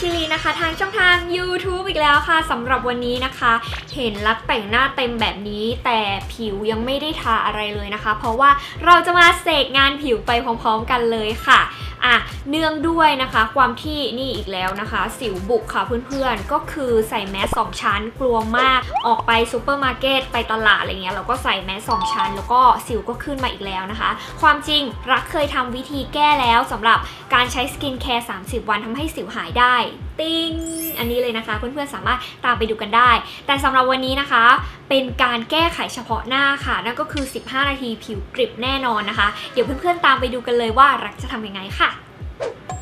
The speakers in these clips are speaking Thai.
ชิลีนะคะ ทางช่องทาง YouTube อีกแล้วค่ะสำหรับวันนี้นะคะ เห็นลักแต่งหน้าเต็มแบบนี้ แต่ผิวยังไม่ได้ทาอะไรเลยนะคะ เพราะว่าเราจะมาเสกงานผิวไปพร้อมๆกันเลยค่ะอะเนื่องด้วยนะคะ ความที่นี่อีกแล้วนะคะ สิวบุกค่ะเพื่อนๆ ก็คือใส่แมสสองชั้นกลัวมากออกไปซูเปอร์มาร์เก็ตไปตลาดอะไรเงี้ยเราก็ใส่แมสสองชั้น แล้วก็สิวก็ขึ้นมาอีกแล้วนะคะ ความจริงรักเคยทำวิธีแก้แล้วสำหรับการใช้สกินแคร์30 วันทำให้สิวหายได้ ติ้งอันนี้เลยนะคะเพื่อนๆสามารถตามไปดูกันได้ แต่สำหรับวันนี้นะคะ เป็นการแก้ไขเฉพาะหน้าค่ะ นั่นก็คือ 15 นาทีผิวกริบแน่นอนนะคะ เดี๋ยวเพื่อนๆตามไปดูกันเลยว่ารักจะทำยังไงค่ะ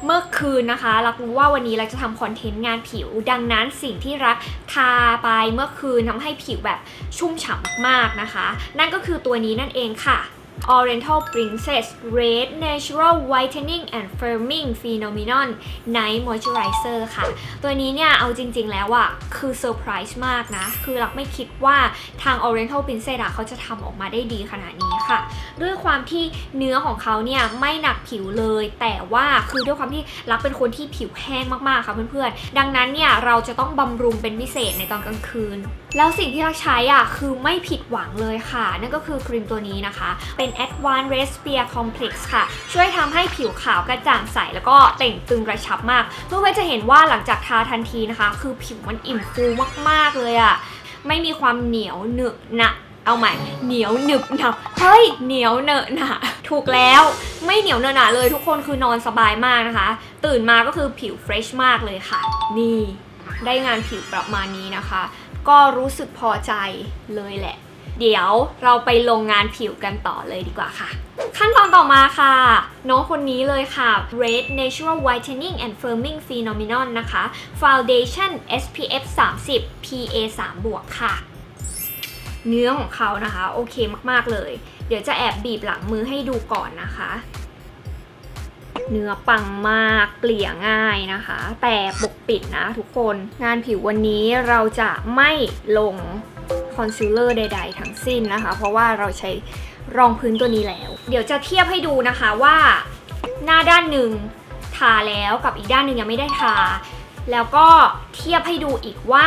เมื่อคืนนะคะ รักรู้ว่าวันนี้เรักจะทำคอนเทนต์งานผิว ดังนั้นสิ่งที่รักทาไปเมื่อคืนทำให้ผิวแบบชุ่มฉ่ำมากๆนะคะ นั่นก็คือตัวนี้นั่นเองค่ะ Oriental Princess Red Natural Whitening and Firming Phenomenon Night Moisturizer ค่ะ ตัวนี้เนี่ย เอาจริง ๆ แล้วอะคือเซอร์ไพรส์มากนะ คือรักไม่คิดว่าทาง Oriental Princess อะเขาจะทำออกมาได้ดีขนาดนี้ค่ะ ด้วยความที่เนื้อของเขาเนี่ย ไม่หนักผิวเลย แต่ว่าคือด้วยความที่รักเป็นคนที่ผิวแห้งมากๆค่ะเพื่อนๆ ดังนั้นเนี่ยเราจะต้องบำรุงเป็นพิเศษในตอนกลางคืน แล้วสิ่งที่รักใช้อะคือไม่ผิดหวังเลยค่ะ นั่นก็คือครีมตัวนี้นะคะ เป็น Advanced Respire Complex ค่ะ ช่วยทำให้ผิวขาวกระจ่างใส แล้วก็เต่งตึงกระชับมาก เพื่อนๆจะเห็นว่าหลังจากทาทันทีนะคะ คือผิวมันอิ่มฟูมากๆเลยอะไม่มีความเหนียวเหนอะหนะเอาใหม่เหนียวหนึบหนับเฮ้ยเหนียวเนอะหนะถูกแล้วไม่เหนียวเนอะหนะเลยทุกคนคือนอนสบายมากนะคะ ตื่นมาก็คือผิวเฟรชมากเลยค่ะ นี่ได้งานผิวประมาณนี้นะคะ ก็รู้สึกพอใจเลยแหละ เดี๋ยวเราไปลงงานผิวกันต่อเลยดีกว่าค่ะ ขั้นตอนต่อมาค่ะ น้องคนนี้เลยค่ะ Red Natural Whitening and Firming Phenomenon นะคะ Foundation SPF 30 PA 3บวกค่ะ เนื้อของเขานะคะ โอเคมากๆเลย เดี๋ยวจะแอบบีบหลังมือให้ดูก่อนนะคะเนื้อปังมากเกลี่ยง่ายนะคะ แต่ปกปิดนะทุกคน งานผิววันนี้เราจะไม่ลง คอนซีลเลอร์ใด ๆ ทั้งสิ้นนะคะ เพราะว่าเราใช้รองพื้นตัวนี้แล้ว เดี๋ยวจะเทียบให้ดูนะคะว่าหน้าด้านหนึ่งทาแล้วกับอีกด้านหนึ่งยังไม่ได้ทา แล้วก็เทียบให้ดูอีกว่า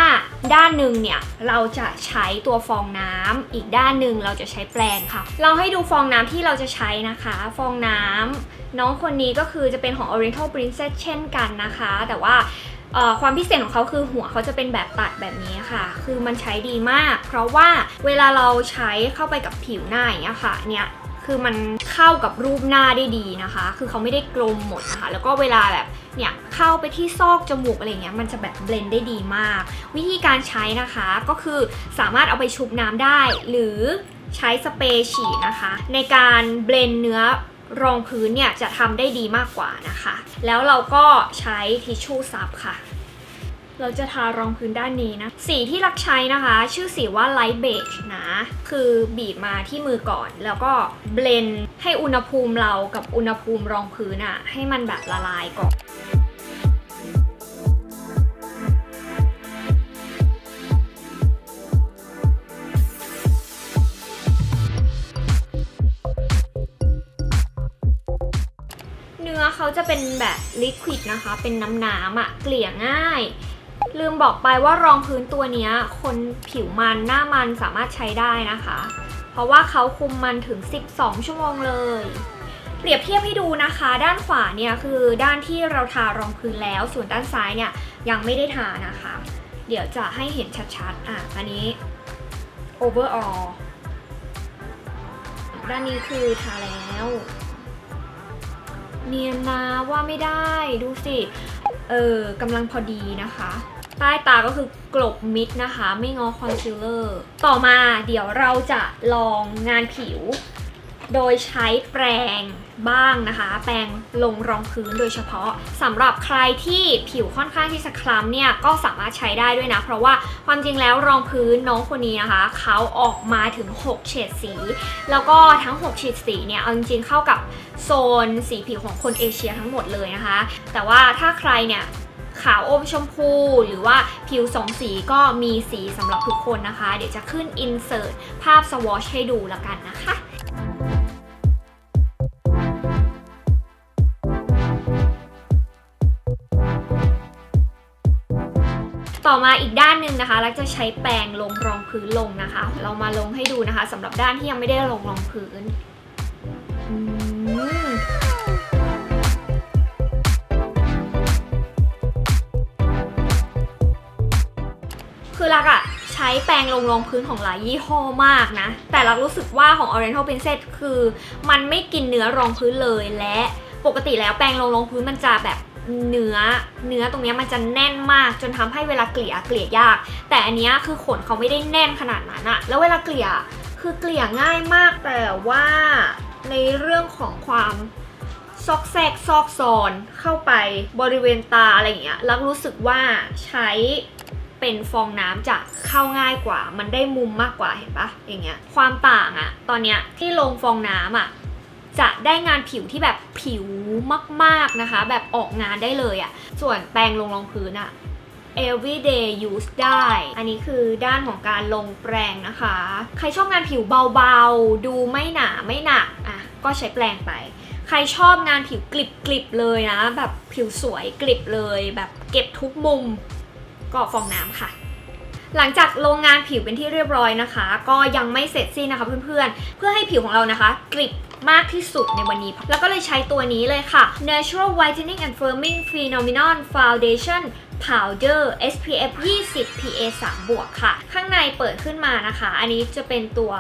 ด้านหนึ่งเนี่ยเราจะใช้ตัวฟองน้ำอีกด้านหนึ่งเราจะใช้แปรงค่ะ เราให้ดูฟองน้ำที่เราจะใช้นะคะ ฟองน้ำน้องคนนี้ก็คือจะเป็นของ Oriental Princess เช่นกันนะคะ แต่ว่า ความพิเศษของเขาคือหัวเขาจะเป็นแบบตัดแบบนี้ค่ะ คือมันใช้ดีมาก เพราะว่าเวลาเราใช้เข้าไปกับผิวหน้าอย่างเงี้ยค่ะ เนี่ยคือมันเข้ากับรูปหน้าได้ดีนะคะ คือเขาไม่ได้กลมหมดนะคะ แล้วก็เวลาแบบเนี่ยเข้าไปที่ซอกจมูกอะไรเงี้ย มันจะแบบเบลนได้ดีมาก วิธีการใช้นะคะก็คือสามารถเอาไปชุบน้ำได้ หรือใช้สเปรย์ฉีดนะคะ ในการเบลนเนื้อ รองพื้นเนี่ยจะทำได้ดีมากกว่านะคะ แล้วเราก็ใช้ทิชชู่ซับค่ะ เราจะทารองพื้นด้านนี้นะ สีที่รักใช้นะคะ ชื่อสีว่า light beige นะ คือบีบมาที่มือก่อน แล้วก็เบลนด์ให้อุณหภูมิเรากับอุณหภูมิรองพื้นอะให้มันแบบละลายก่อน เนื้อเขาจะเป็นแบบลิควิดนะคะ เป็นน้ำๆอะ่ะเกลี่ยง่าย ลืมบอกไปว่ารองพื้นตัวนี้คนผิวมันหน้ามันสามารถใช้ได้นะคะ เพราะว่าเขาคุมมันถึง 12 ชั่วโมงเลย เปรียบเทียบให้ดูนะคะ ด้านขวาเนี่ยคือด้านที่เราทารองพื้นแล้ว ส่วนด้านซ้ายเนี่ยยังไม่ได้ทานะคะ เดี๋ยวจะให้เห็นชัดๆ อะ อันนี้ overall ด้านนี้คือทาแล้ว เนียนนะว่าไม่ได้ดูสิเออกำลังพอดีนะคะใต้ตาก็คือกลบมิดนะคะ ไม่งอคอนซีลเลอร์ ต่อมาเดี๋ยวเราจะลองงานผิว โดยใช้แปรงบ้างนะคะ แปรงลงรองพื้นโดยเฉพาะสำหรับใครที่ผิวค่อนข้างที่จะคล้ำเนี่ยก็สามารถใช้ได้ด้วยนะ เพราะว่าความจริงแล้วรองพื้นน้องคนนี้นะคะเขาออกมาถึง 6 เฉดสี แล้วก็ทั้ง 6 เฉดสีเนี่ยเอาจริงๆเข้ากับโซนสีผิวของคนเอเชียทั้งหมดเลยนะคะ แต่ว่าถ้าใครเนี่ยขาวอมชมพู หรือว่าผิวสองสีก็มีสีสำหรับทุกคนนะคะ เดี๋ยวจะขึ้น insert ภาพสวอชให้ดูแล้วกันนะคะ ต่อมาอีกด้านหนึ่งนะคะลักจะใช้แปรงลงรองพื้นลงนะคะ เรามาลงให้ดูนะคะสำหรับด้านที่ยังไม่ได้ลงรองพื้นคือลักอะใช้แปรงลงรองพื้นของหลายยี่ห้อมากนะ แต่ลักรู้สึกว่าของ Oriental Princess คือ มันไม่กินเนื้อรองพื้นเลยและปกติแล้วแปรงลงรองพื้นมันจะแบบ เนื้อเนื้อตรงนี้มันจะแน่นมากจนทำให้เวลาเกลี่ยเกลี่ยยาก แต่อันนี้คือขนเขาไม่ได้แน่นขนาดนั้นอะแล้วเวลาเกลี่ยคือเกลี่ยง่ายมากแต่ว่าในเรื่องของความซอกแซกซอกซอนเข้าไปบริเวณตาอะไรอย่างเงี้ยลักรู้สึกว่าใช้เป็นฟองน้ำจะเข้าง่ายกว่า มันได้มุมมากกว่าเห็นปะอย่างเงี้ยความต่างอะตอนเนี้ยที่ลงฟองน้ำอะ จะได้งานผิวที่แบบผิวมากๆนะคะ แบบออกงานได้เลยอะ่ะ ส่วนแปรงลงรองพื้นอะ่ะ everyday use ได้ อันนี้คือด้านของการลงแปรงนะคะ ใครชอบงานผิวเบาๆ ดูไม่หนาไม่หนักอะก็ใช้แปรงไป ใครชอบงานผิวกลิบๆเลยนะ แบบผิวสวยกลิบเลย แบบเก็บทุกมุม ก็ฟองน้ำค่ะหลังจากลงงานผิวเป็นที่เรียบร้อยนะคะ ก็ยังไม่เสร็จสิ้นนะคะเพื่อนๆ เพื่อให้ผิวของเรานะคะกริบ มากที่สุดในวันนี้ แล้วก็เลยใช้ตัวนี้เลยค่ะ Natural Whitening and Firming Phenomenon Foundation Powder SPF 20 PA 3บวกค่ะ ข้างในเปิดขึ้นมานะคะ อันนี้จะเป็นตัว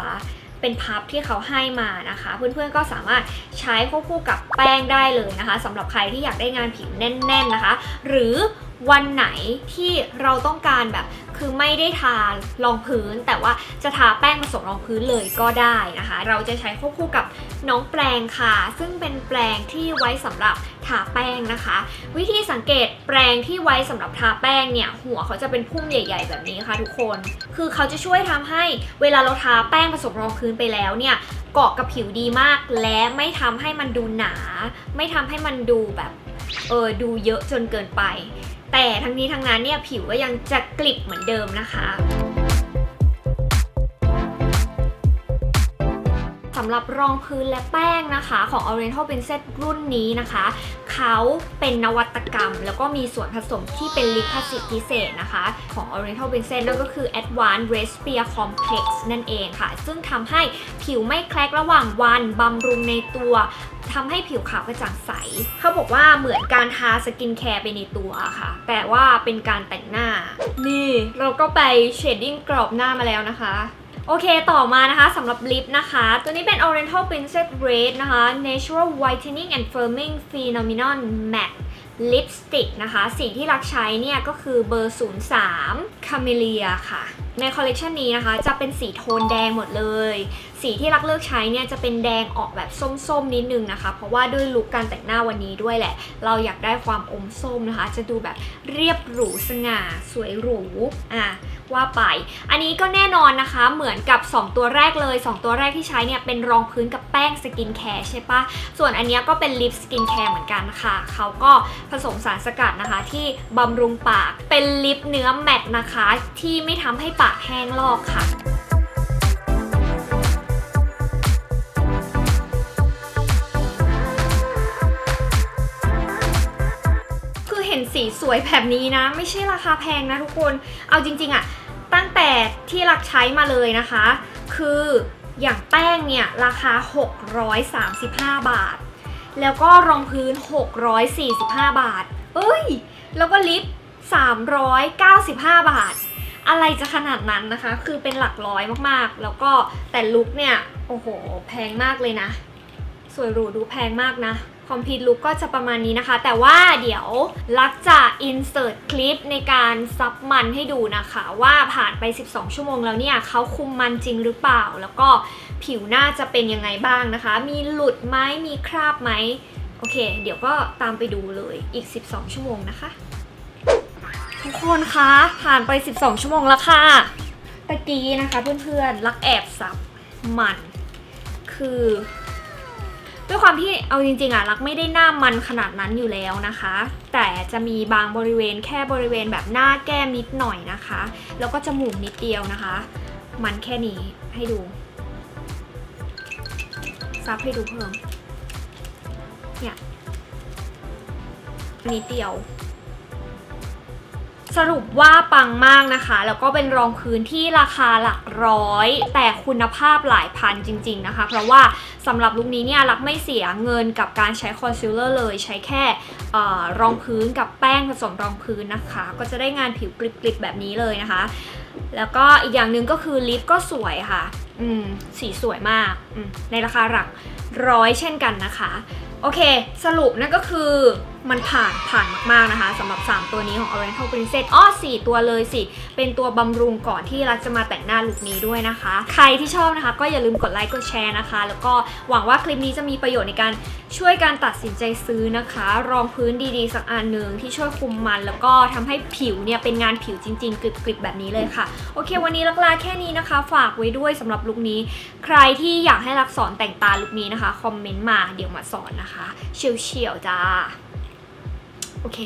เป็นพับที่เขาให้มานะคะ เพื่อนๆก็สามารถใช้ควบคู่กับแป้งได้เลยนะคะสำหรับใครที่อยากได้งานผิวแน่น ๆนะคะ หรือ วันไหนที่เราต้องการแบบคือไม่ได้ทารองพื้น แต่ว่าจะทาแป้งผสมรองพื้นเลยก็ได้นะคะ เราจะใช้ควบคู่กับน้องแปรงค่ะ ซึ่งเป็นแปรงที่ไว้สำหรับทาแป้งนะคะ วิธีสังเกตแปรงที่ไว้สำหรับทาแป้งเนี่ย หัวเขาจะเป็นพุ่มใหญ่ ๆ แบบนี้ค่ะทุกคน คือเขาจะช่วยทำให้เวลาเราทาแป้งผสมรองพื้นไปแล้วเนี่ยเกาะกับผิวดีมาก และไม่ทำให้มันดูหนา ไม่ทำให้มันดูแบบเออดูเยอะจนเกินไป แต่ทั้งนี้ทั้งนั้นเนี่ยผิวก็ยังจะกลิบเหมือนเดิมนะคะสำหรับรองพื้นและแป้งนะคะ ของ Oriental Princess รุ่นนี้นะคะ เขาเป็นนวัตกรรม แล้วก็มีส่วนผสมที่เป็นลิขสิทธิ์พิเศษนะคะ ของ Oriental Princess นั่นก็คือ Advanced Respire Complex นั่นเองค่ะ ซึ่งทำให้ผิวไม่แคลกระหว่างวันบำรุงในตัว ทำให้ผิวขาวกระจ่างใส เขาบอกว่าเหมือนการทาสกินแคร์ไปในตัวค่ะ แต่ว่าเป็นการแต่งหน้า นี่เราก็ไปเชดดิ้งกรอบหน้ามาแล้วนะคะ โอเคต่อมานะคะสำหรับลิปนะคะ ตัวนี้เป็น Oriental Princess Red นะคะ Natural Whitening and Firming Phenomenon Matte Lipstick นะคะ สีที่รักใช้เนี่ยก็คือเบอร์ 03 Camellia ค่ะ ในคอลเลกชันนี้นะคะ จะเป็นสีโทนแดงหมดเลย สีที่รักเลือกใช้เนี่ยจะเป็นแดงออกแบบส้มๆ นิดนึงนะคะ เพราะว่าด้วยลุคการแต่งหน้าวันนี้ด้วยแหละ เราอยากได้ความอมส้มนะคะ จะดูแบบเรียบหรูสง่า สวยหรูอะว่าไป อันนี้ก็แน่นอนนะคะ เหมือนกับ 2 ตัวแรกเลย 2 ตัวแรกที่ใช้เนี่ยเป็นรองพื้นกับแป้งสกินแคร์ใช่ปะส่วนอันนี้ก็เป็นลิปสกินแคร์เหมือนกันค่ะ เขาก็ผสมสารสกัดนะคะ ที่บำรุงปาก เป็นลิปเนื้อแมตต์นะคะ ที่ไม่ทำให้ปากแห้งลอกค่ะ สีสวยแบบนี้นะ ไม่ใช่ราคาแพงนะทุกคน เอาจริงๆอะตั้งแต่ที่รักใช้มาเลยนะคะ คืออย่างแป้งเนี่ยราคา 635 บาท แล้วก็รองพื้น 645 บาท เอ้ย แล้วก็ลิป 395 บาท อะไรจะขนาดนั้นนะคะ คือเป็นหลักร้อยมากๆ แล้วก็แต่ลุคเนี่ย โอ้โห แพงมากเลยนะ สวยหรูดูแพงมากนะ คอมพิวลุกก็จะประมาณนี้นะคะ แต่ว่าเดี๋ยวลักจะอินเสิร์ตคลิปในการซับมันให้ดูนะคะ ว่าผ่านไป 12 ชั่วโมงแล้วเนี่ยเขาคุมมันจริงหรือเปล่า แล้วก็ผิวหน้าจะเป็นยังไงบ้างนะคะ มีหลุดไหมมีคราบไหมโอเค เดี๋ยวก็ตามไปดูเลยอีก 12 ชั่วโมงนะคะ ทุกคนคะ ผ่านไป 12 ชั่วโมงแล้วค่ะตะกี้นะคะเพื่อนๆลักแอบซับมันคือ ด้วยความที่เอาจริงๆอะรักไม่ได้หน้ามันขนาดนั้นอยู่แล้วนะคะ แต่จะมีบางบริเวณแค่บริเวณแบบหน้าแก้มนิดหน่อยนะคะ แล้วก็จมูกนิดเดียวนะคะ มันแค่นี้ให้ดูซับให้ดูเพิ่มเนี่ยนิดเดียว สรุปว่าปังมากนะคะ แล้วก็เป็นรองพื้นที่ราคาหลักร้อย แต่คุณภาพหลายพันจริง ๆนะคะ เพราะว่าสำหรับลุคนี้เนี่ยรักไม่เสียเงินกับการใช้คอนซีลเลอร์เลย ใช้แค่ออรองพื้นกับแป้งผสมรองพื้นนะคะ ก็จะได้งานผิวกริบๆแบบนี้เลยนะคะ แล้วก็อีกอย่างหนึ่งก็คือลิปก็สวยค่ะ อืมสีสวยมากอมในราคาหลักร้อยเช่นกันนะคะ โอเค สรุปนั่นก็คือมันผ่านผ่านมากๆนะคะสำหรับ 3 ตัวนี้ของ Oriental Princess อ้อ4ตัวเลยสิ เป็นตัวบำรุงก่อนที่รักจะมาแต่งหน้าลุคนี้ด้วยนะคะ ใครที่ชอบนะคะก็อย่าลืมกดไลค์กดแชร์นะคะ แล้วก็หวังว่าคลิปนี้จะมีประโยชน์ในการช่วยการตัดสินใจซื้อนะคะ รองพื้นดีๆ สักอันหนึ่งที่ช่วยคุมมัน แล้วก็ทำให้ผิวเนี่ยเป็นงานผิวจริงๆกริบๆแบบนี้เลยค่ะ โอเค วันนี้ลักลาแค่นี้นะคะ ฝากไว้ด้วยสำหรับลุคนี้ ใครที่อยากให้รักสอนแต่งตาลุคนี้นะคะ คอมเมนต์มาเดี๋ยวมาสอนนะคะ เฉียวๆจ้า โอเค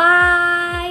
บาย